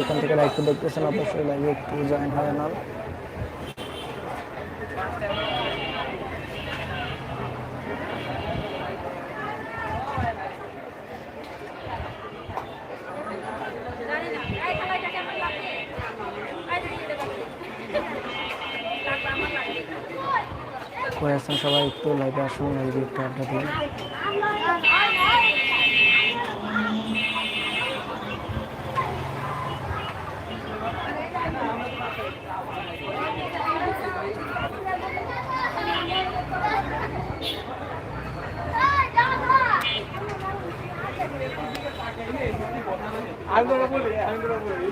এখান থেকে লাইভটি দেখতেছেন, অবশ্যই লাইভে একটু জয়েন হয়ে আছেন সবাই? একটু লাইভে আসুন লাইভে একটু আড্ডা দিন। আমি বলি আমি বলি।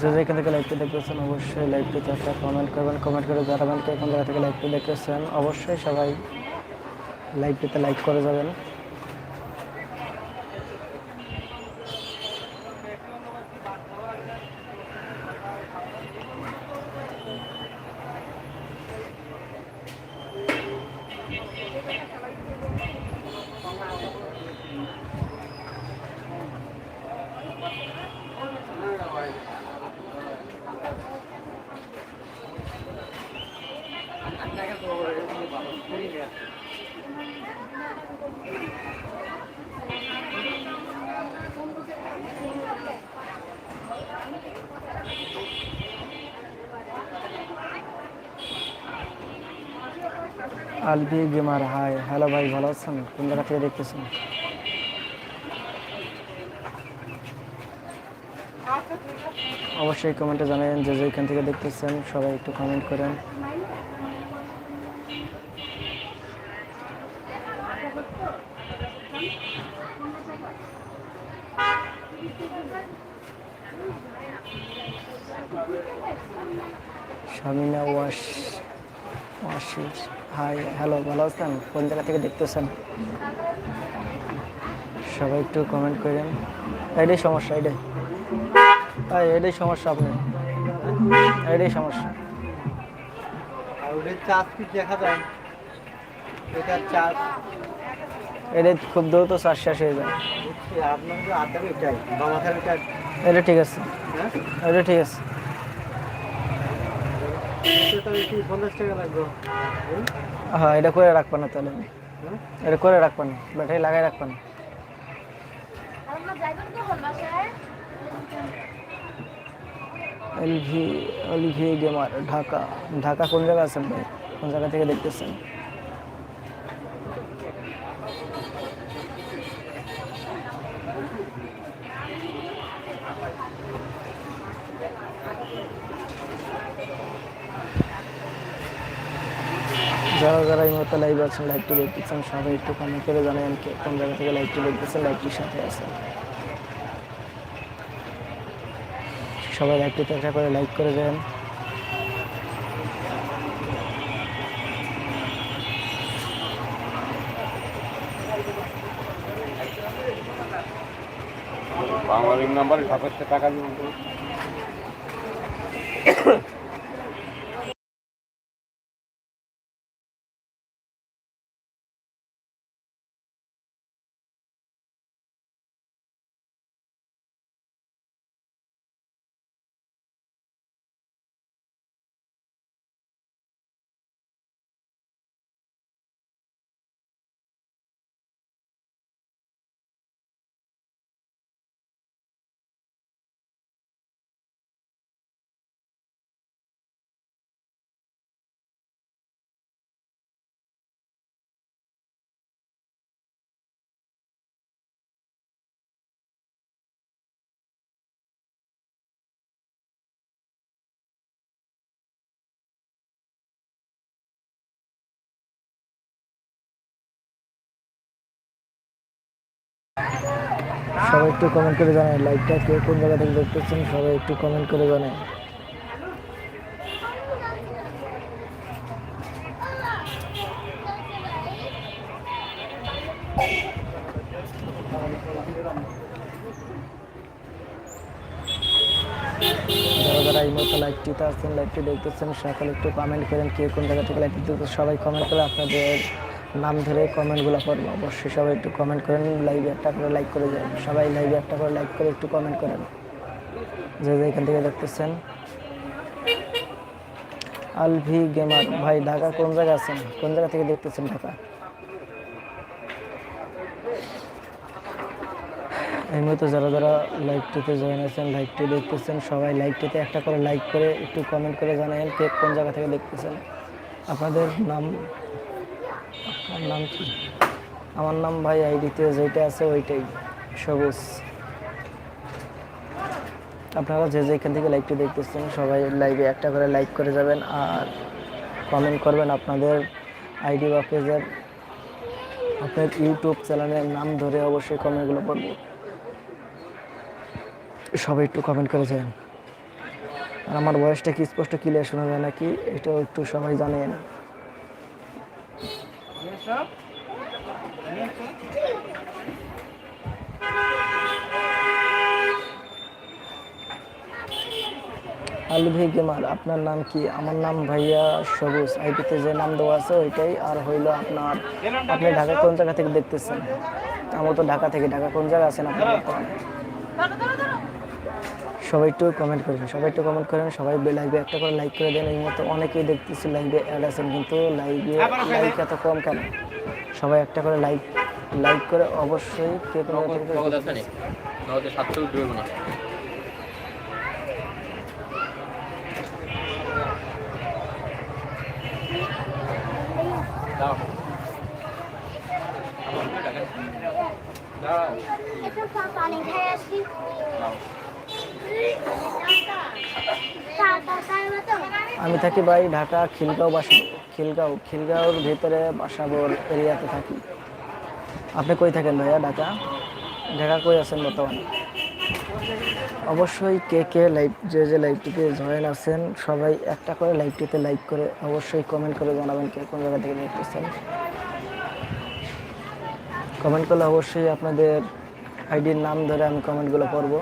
যে যেখান থেকে লাইভটি দেখতেছেন, অবশ্যই লাইভটিতে একটা কমেন্ট করবেন। কমেন্ট করে জানাবেন কে জায়গা থেকে লাইভটি দেখতেছেন, অবশ্যই সবাই লাইভটিতে লাইক করে যাবেন। আলবি গেমার হাই, হ্যালো ভাই, ভালো আছেন? কোন জায়গা থেকে দেখতেছেন? অবশ্যই কমেন্টে জানাবেন যে যেখান থেকে দেখতেছেন, সবাই একটু কমেন্ট করেন। শামিনা ওয়াশ ওয়াশির হাই হ্যালো ভালো আছেন? কোন জায়গা থেকে দেখতেছেন? সবাই একটু কমেন্ট করেন। এটাই সমস্যা এটাই। তাই এটাই সমস্যা আপনার। এটাই সমস্যা। এটাই খুব দ্রুত চাষ শেষ হয়ে যায়। এটা এটা ঠিক আছে। হ্যাঁ? এটা ঠিক আছে এটা তো বেশি পঞ্চাশ টাকা লাগবে হুম? হ্যাঁ এটা করে রাখবেন না তাহলে। হ্যাঁ? এটা করে রাখবেন না ব্যাটারি লাগাই রাখবেন LV LV gamer Dhaka. Dhaka কোন জায়গা আছেন ভাই? কোন জায়গা থেকে দেখতেছেন? যারা যারা এই মুহূর্তে লাইভ আছেন লাইভটি দেখতেছেন, সবাই একটু কমেন্ট করে জানাবেন কে কোন জায়গা থেকে লাইভটি দেখতেছেন লাইভটির সাথে আছেন। সবাই লাইভটিতে একটা করে লাইক করে দেন। বাংলাদেশ নাম্বার টাকা সবাই একটু কমেন্ট করে জানায় লাইভটা কে কোন জায়গা থেকে দেখতেছেন, সবাই একটু কমেন্ট করে জানায় যারা আসছেন লাইভটি দেখতেছেন, সকলে একটু কমেন্ট করেন কে কোন জায়গা থেকে লাইভটি দেখতেছেন সবাই কমেন্ট করে আপনাদের নাম ধরে কমেন্টগুলো করব। অবশ্যই সবাই একটু কমেন্ট করেন লাইভে একটা করে লাইক করে যান সবাই লাইভে একটা করে লাইক করে একটু কমেন্ট করেন। যে যে এখান থেকে দেখতেছেন। আলভি গেমার ভাই ঢাকা কোন জায়গা আছেন? কোন জায়গা থেকে দেখতেছেন ঢাকা? এই মুহূর্তে যারা যারা লাইভটিতে জয়েন আছেন লাইভটি দেখতেছেন, সবাই লাইভটিতে একটা করে লাইক করে একটু কমেন্ট করে জানাবেন কে কোন জায়গা থেকে দেখতেছেন। আপনাদের নাম আপনার নাম কি? আমার নাম ভাই আইডিতে যেটা আছে ওইটাই, সবুজ। আপনারা যে যেখান থেকে লাইভটি দেখতেছেন, সবাই লাইভে একটা করে লাইক করে যাবেন আর কমেন্ট করবেন আপনাদের আইডি বা পেজের আপনার ইউটিউব চ্যানেলের নাম ধরে অবশ্যই কমেন্টগুলো পড়ব সবাই একটু কমেন্ট করে যান। আর আমার বয়সটা কি স্পষ্ট ক্লিয়ার শোনা যায় নাকি? এটাও একটু সবাই জানেন। আলভি গেমার আপনার নাম কি? আমার নাম ভাইয়া সবুজ। আইডিতে যে নাম দেওয়া আছে ওইটাই। আর হইল আপনার আপনি ঢাকা কোন জায়গা থেকে দেখতেছেন? আমার তো ঢাকা থেকে। ঢাকা কোন জায়গা আছেন আপনি বর্তমানে? সবাই একটু কমেন্ট করেন সবাই একটু কমেন্ট করেন সবাই লাইভে একটা করে লাইক করে দেন এই মতো অনেকেই দেখতেছি লাইভে অ্যাড আছেন কিন্তু লাইভে লাইক এত কম কেন? সবাই একটা করে লাইক লাইক করে অবশ্যই কে কোনো আমি থাকি ভাই ঢাকা খিলগাঁও বাসা, খিলগাঁও, খিলগাঁওর ভিতরে বাসাবোর এরিয়াতে থাকি। আপনি কই থাকেন ভাইয়া ঢাকা? ঢাকা কই আছেন বর্তমানে? অবশ্যই কে কে লাইভ, যে যে লাইভটিতে জয়েন আছেন, সবাই একটা করে লাইভটিতে লাইক করে অবশ্যই কমেন্ট করে জানাবেন কে কোন জায়গা থেকে দেখতেছেন কমেন্ট করলে অবশ্যই আপনাদের আইডির নাম ধরে আমি কমেন্টগুলো পড়ব।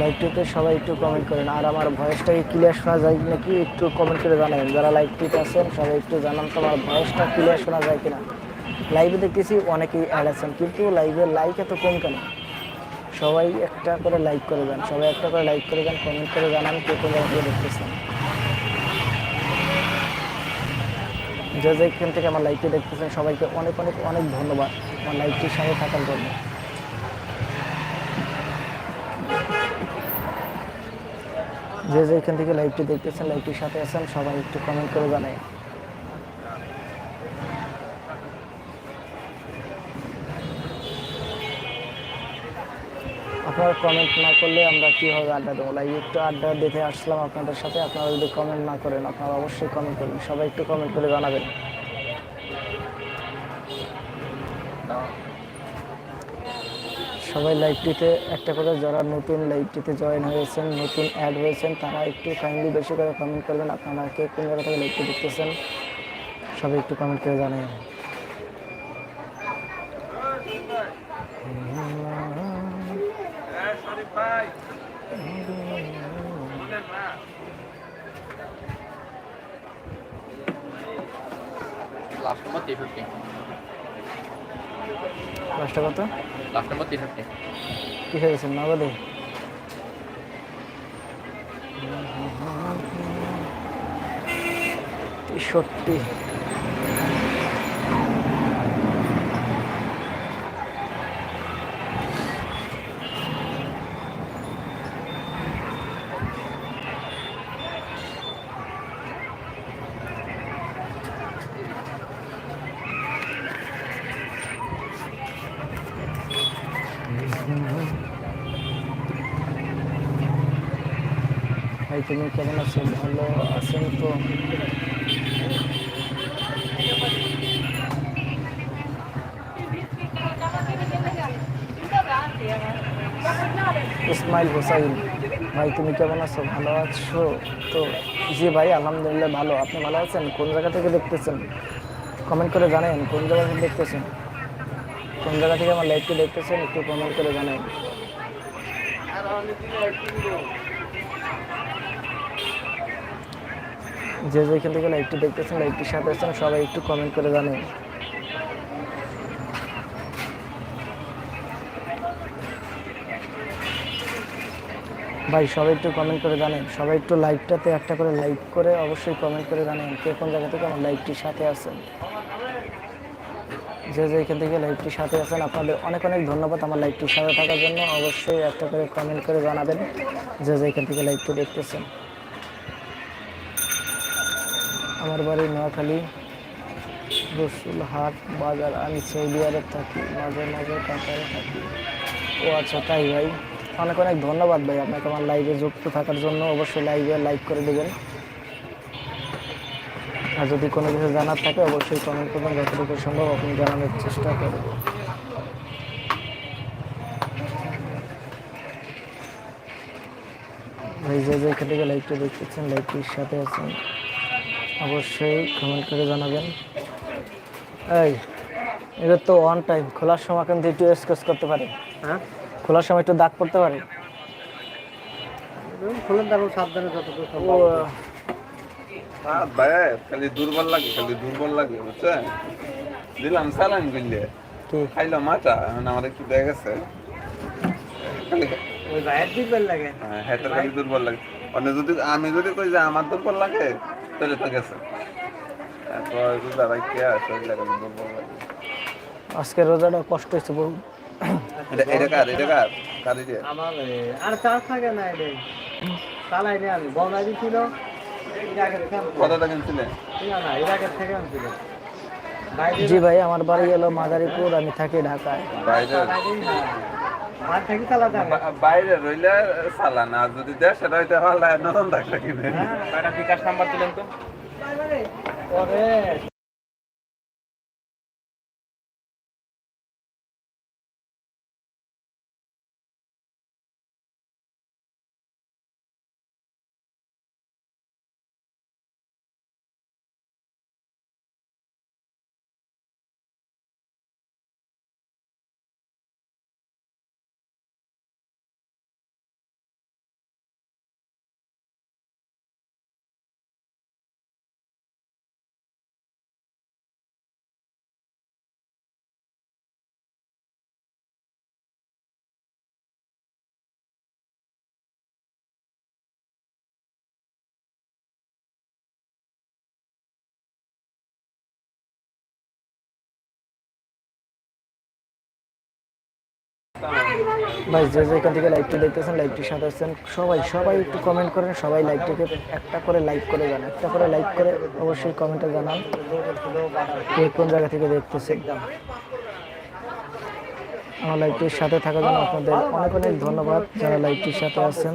লাইভটিতে সবাই একটু কমেন্ট করেন। আর আমার ভয়েসটা কি ক্লিয়ার শোনা যায় নাকি একটু কমেন্ট করে জানাবেন? যারা লাইভটিতে আছেন, সবাই একটু জানান তো আমার ভয়েসটা ক্লিয়ার শোনা যায় কিনা। লাইভে দেখতেছি অনেকেই অ্যাড আছেন, কিন্তু লাইভে লাইক এত কম কেন? সবাই একটা করে লাইক করে দেন, সবাই একটা করে লাইক করে দেন কমেন্ট করে জানান কে কোন দেখতেছেন। যে যেখান থেকে আমার লাইভটি দেখতেছেন, সবাইকে অনেক অনেক অনেক ধন্যবাদ আমার লাইভটির সাথে থাকার জন্য। যে যেখান থেকে লাইভটি দেখতেছেন, লাইভটির সাথে আছেন, সবাই একটু কমেন্ট করে জানাই। আপনারা কমেন্ট না করলে আমরা কীভাবে আড্ডা দেবো? লাইভ একটু আড্ডা দিতে আসলাম আপনাদের সাথে। আপনারা যদি কমেন্ট না করেন, আপনারা অবশ্যই কমেন্ট করবেন। সবাই একটু কমেন্ট করে জানাবেন। সবাই লাইভটিতে একটা করে যারা নতুন লাইভটিতে জয়েন হয়েছেন, নতুন অ্যাড হয়েছেন, তারা একটু কাইন্ডলি বেশি করে কমেন্ট করবেন। আপনারা কে কোন জায়গা থেকে লাইভটি দেখতেছেন, সবাই একটু কমেন্ট করে জানাবেন। লাস্ট নম্বর তেষট্টি লাস্টটা কত? লাস্ট নম্বর তেষট্টি কি হয়েছে নগদে? তেষট্টি ভাই তুমি কেমন আছো ভালো আছেন তো? ইসমাইল হোসাইন, ভাই, তুমি কেমন আছো? ভালো আছো? তো, জি ভাই, আলহামদুলিল্লাহ ভালো। আপনি ভালো আছেন? কোন জায়গা থেকে দেখতেছেন? কমেন্ট করে জানেন কোন জায়গা থেকে দেখতেছেন? কোন জায়গা থেকে আমার লাইভটি দেখতেছেন? একটু কমেন্ট করে জানান যে যেখান থেকে লাইভটি দেখতেছেন লাইভটির সাথে আছেন, সবাই একটু কমেন্ট করে জানেন। ভাই, সবাই একটু কমেন্ট করে জানেন। সবাই একটু লাইভটাতে একটা করে লাইক করে অবশ্যই কমেন্ট করে জানেন কে কোন জায়গা থেকে আমার লাইভটির সাথে আছেন। যে যে এখান থেকে লাইভটির সাথে আছেন, আপনাদের অনেক অনেক ধন্যবাদ আমার লাইভটির সাথে থাকার জন্য। অবশ্যই একটা করে কমেন্ট করে জানাবেন যে যে এখান থেকে লাইভটি দেখতেছেন। আমার বাড়ি নোয়াখালী, রসুলহাট বাজার। আমি সৌদি আরব থাকি, মাঝে মাঝে কাতারে থাকি। ও আচ্ছা তাই ভাই। অনেক অনেক ধন্যবাদ ভাই আপনাকে আমার লাইভে যুক্ত থাকার জন্য। অবশ্যই লাইভে লাইক করে দেবেন। আর যদি কোনো কিছু জানার থাকে, অবশ্যই কমেন্ট করবেন। যতটুকু সম্ভব আপনি জানানোর চেষ্টা করবেন। ভাই, যে যে এখান থেকে লাইভটা দেখতেছেন লাইভটির সাথে আছেন। অবশ্যই কমেন্ট করে জানাবেন। এই এটা তো অন টাইম খোলার সময় কিন্তু একটু স্কেচ করতে পারে। হ্যাঁ? খোলার সময় একটু দাগ পড়তে পারে? খুলেন তারপর সাবধানে যতটুকু খালি দুর্বল লাগে খালি দুর্বল লাগে বুঝছেন? দিলাম সালান করলে। কি? খাইলো মাটা ওই লাগে। হ্যাঁ, খালি দুর্বল লাগে। মানে যদি আমি যদি কই যে আমার দুর্বল লাগে তাহলে তো গেছে। আজকে রোজাটা কষ্ট হয়েছে বহু এটা এটা কার? এটা কার? কার দিয়ে আমার আর চার্জ থাকে না এটা চালাই নি আমি বন্যা দিছিল ইরাকের থেকে আনছিল। কত টাকা কিনছিলে? না না ইরাকের থেকে আনছিল জি ভাই আমার বাড়ি হলো মাদারীপুর আমি থাকি ঢাকায়। বাইরে রইলে চালান আর যদি দেশে রইতে পারলে নতুন থাকলে কিনে কয়টা বিকাশ নাম্বার দিলেন তো? ভাই, যে যেখান থেকে লাইভটি দেখতেছেন লাইভটির সাথে আছেন সবাই সবাই একটু কমেন্ট করেন, সবাই লাইভটিকে একটা করে লাইক করে যান একটা করে লাইক করে অবশ্যই কমেন্টে জানান কে কোন জায়গা থেকে দেখতেছেন। আমার লাইভটির সাথে থাকার জন্য আপনাদের অনেক অনেক ধন্যবাদ যারা লাইভটির সাথে আছেন।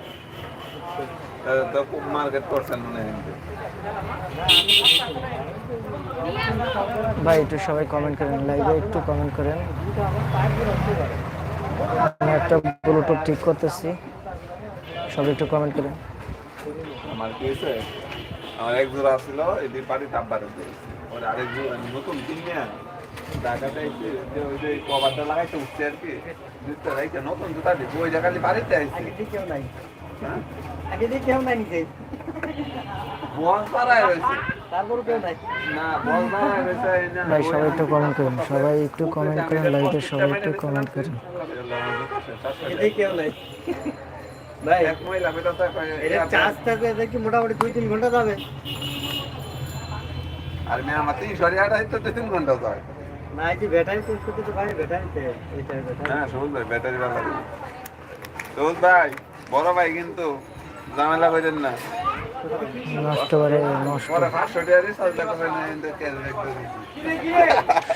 তো খুব মার্কেট করছেন মনে হয় ভাই একটু সবাই কমেন্ট করেন লাইভে একটু কমেন্ট করেন। আমি একটা ব্লুটুথ ঠিক করতেছি। সবাই একটু কমেন্ট করেন। আমার কি হয়েছে? আমার এক জোড়া ছিল এটি বাড়ি ডাব্বারে দিয়েছে। ওর আরেক জোড়া নতুন কিনে ঢাকাতে এসে ওই যে কভারটা লাগাইতে উঠছে আর কি। জুতটা রাইতে নতুন জুতা দিচ্ছে ওই জায়গায় বাড়িতে দিয়ে কেউ নাই। হ্যাঁ? আগে দিয়ে কেউ নাই নিজে বল পাড়ায় কেউ নাই। না বল পাড়ায় রয়েছে ভাই সবাই একটু কমেন্ট করেন সবাই একটু কমেন্ট করেন লাইভে সবাই একটু কমেন্ট করেন। কি মোটামুটি দুই তিন ঘণ্টা যাবে। আর মেয়ে আমার তিনশো আড়াই তো তিন ঘণ্টা যায়। না এই যে ব্যাটারি তো ভাই ব্যাটারিতে এইটা ব্যাটারি। হ্যাঁ ভাই ব্যাটারি ভালো ভাই বড় ভাই কিন্তু। ঝামেলা করেন না। নষ্ট করে নষ্ট।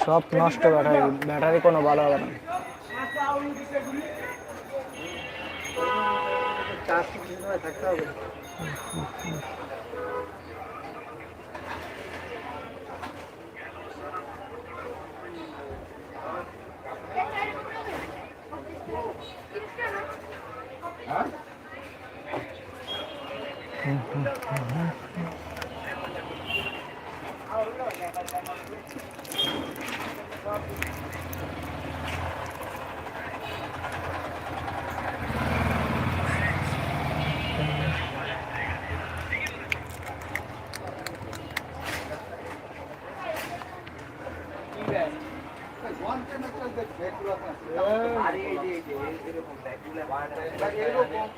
সব নষ্ট ব্যাটারি ব্যাটারি কোনো ভালো হবে না। চার্জ থাকতে হবে। Mia,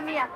mía.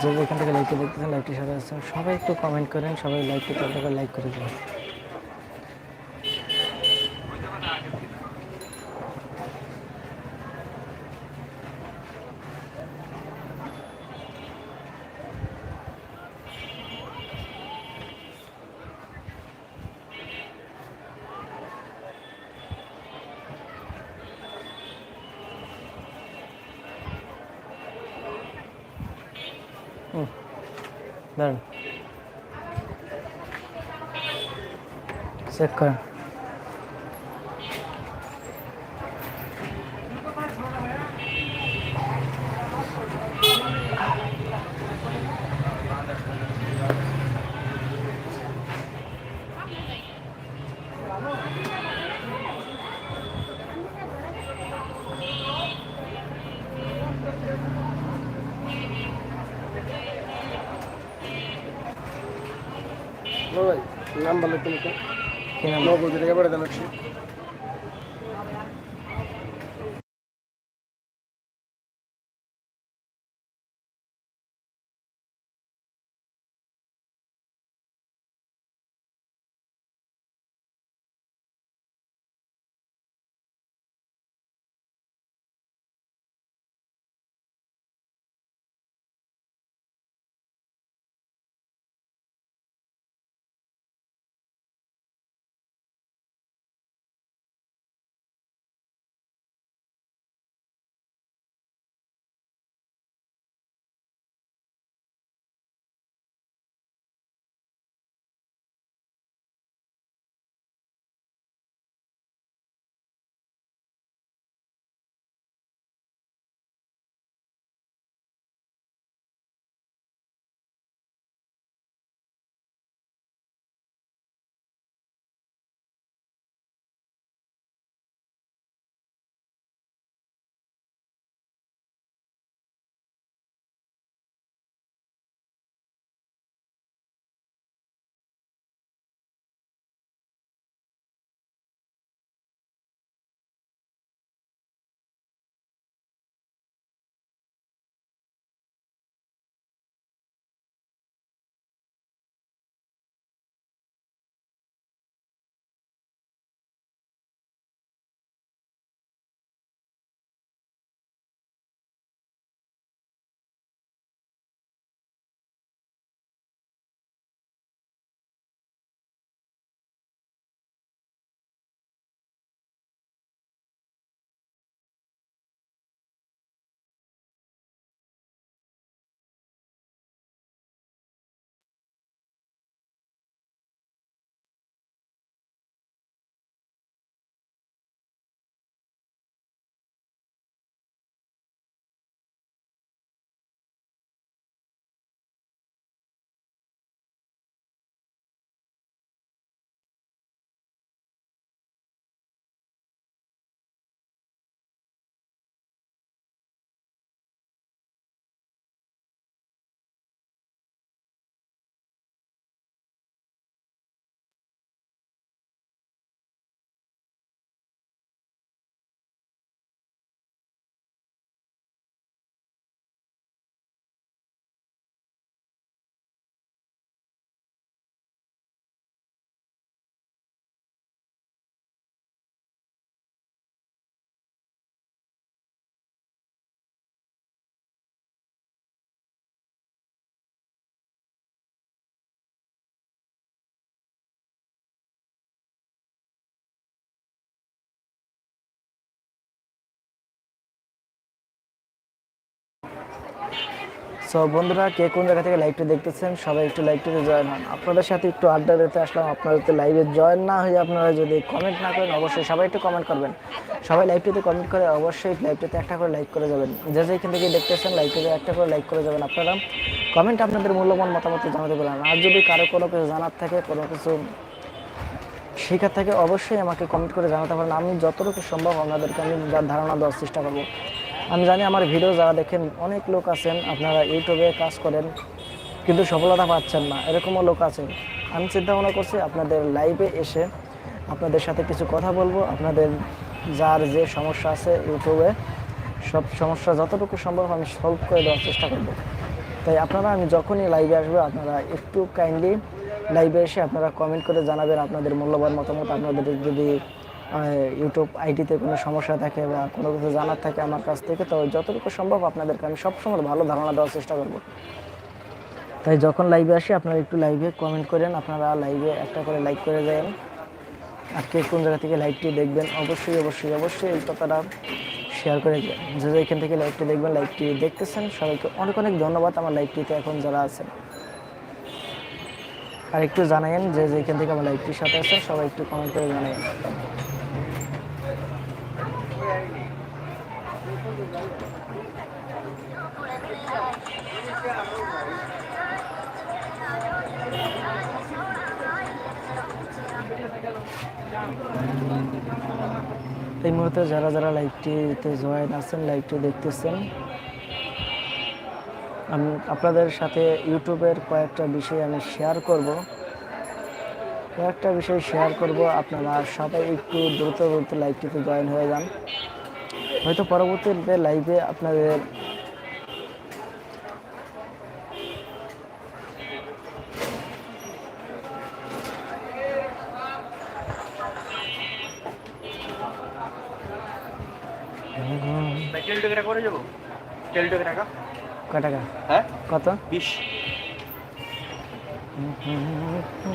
যে যেখান থেকে লাইকটি দেখতেছেন লাইকটি সাথে আসছেন সবাই একটু কমেন্ট করেন, সবাই লাইকটি তাদের লাইক করে দেবেন। দাঁড়ান। চেক করেন। সো বন্ধুরা, কে কোন জায়গা থেকে লাইভটা দেখতেছেন, সবাই একটু লাইভটাতে জয়েন হন। আপনাদের সাথে একটু আড্ডা দিতে আসলাম, আপনারা তো লাইভে জয়েন না হয়ে, আপনারা যদি কমেন্ট না করেন, অবশ্যই সবাই একটু কমেন্ট করবেন। সবাই লাইভটিতে কমেন্ট করে, অবশ্যই লাইভটিতে একটা করে লাইক করে যাবেন। যে যে এখান থেকে দেখতেছেন লাইভটিতে একটা করে লাইক করে যাবেন আপনারা। কমেন্ট আপনাদের মূল্যবান মতামত জানাতে পারেন আর যদি কারও কোনো কিছু জানার থাকে, কোনো কিছু শেখার থাকে, অবশ্যই আমাকে কমেন্ট করে জানাতে পারেন। আমি যতটুকু সম্ভব আপনাদেরকে আমি ধারণা দেওয়ার চেষ্টা করব। আমি জানি আমার ভিডিও যারা দেখেন, অনেক লোক আছেন, আপনারা ইউটিউবে কাজ করেন, কিন্তু সফলতা পাচ্ছেন না, এরকমও লোক আছে আমি চিন্তা ভাবনা করছি আপনাদের লাইভে এসে আপনাদের সাথে কিছু কথা বলব, আপনাদের যার যে সমস্যা আছে ইউটিউবে, সব সমস্যা যতটুকু সম্ভব আমি সলভ করে দেওয়ার চেষ্টা করব। তাই আপনারা, আমি যখনই লাইভে আসব, আপনারা একটু কাইন্ডলি লাইভে এসে আপনারা কমেন্ট করে জানাবেন আপনাদের মূল্যবান মতামত, আপনাদের যদি ইউটিউব আইডিতে কোনো সমস্যা থাকে বা কোনো কিছু জানার থাকে আমার কাছ থেকে, তো যতটুকু সম্ভব আপনাদেরকে আমি সবসময় ভালো ধারণা দেওয়ার চেষ্টা করব। তাই যখন লাইভে আসি, আপনারা একটু লাইভে কমেন্ট করেন, আপনারা লাইভে একটা করে লাইক করে দেন। আর কে কোন জায়গা থেকে লাইভটি দেখবেন, অবশ্যই অবশ্যই অবশ্যই এই কথাটা শেয়ার করে যে এখান থেকে লাইভটি দেখবেন লাইভটি দেখতেছেন, সবাইকে অনেক অনেক ধন্যবাদ আমার লাইভটিতে এখন যারা আছেন। আর একটু জানাইন যে যেখান থেকে আমার লাইভটির সাথে আছেন, সবাই একটু কমেন্ট করে জানাইন এই মুহূর্তে যারা যারা লাইভটিতে জয়েন আছেন, লাইভটি দেখতেছেন, আমি আপনাদের সাথে ইউটিউবের কয়েকটা বিষয় আমি শেয়ার করব। কয়েকটা বিষয় শেয়ার করব। আপনারা সবাই একটু দ্রুত দ্রুত লাইভটিতে জয়েন হয়ে যান। হয়তো পরবর্তীতে লাইভে আপনাদের হ্যাঁ? কত? বিশ। Mm-hmm.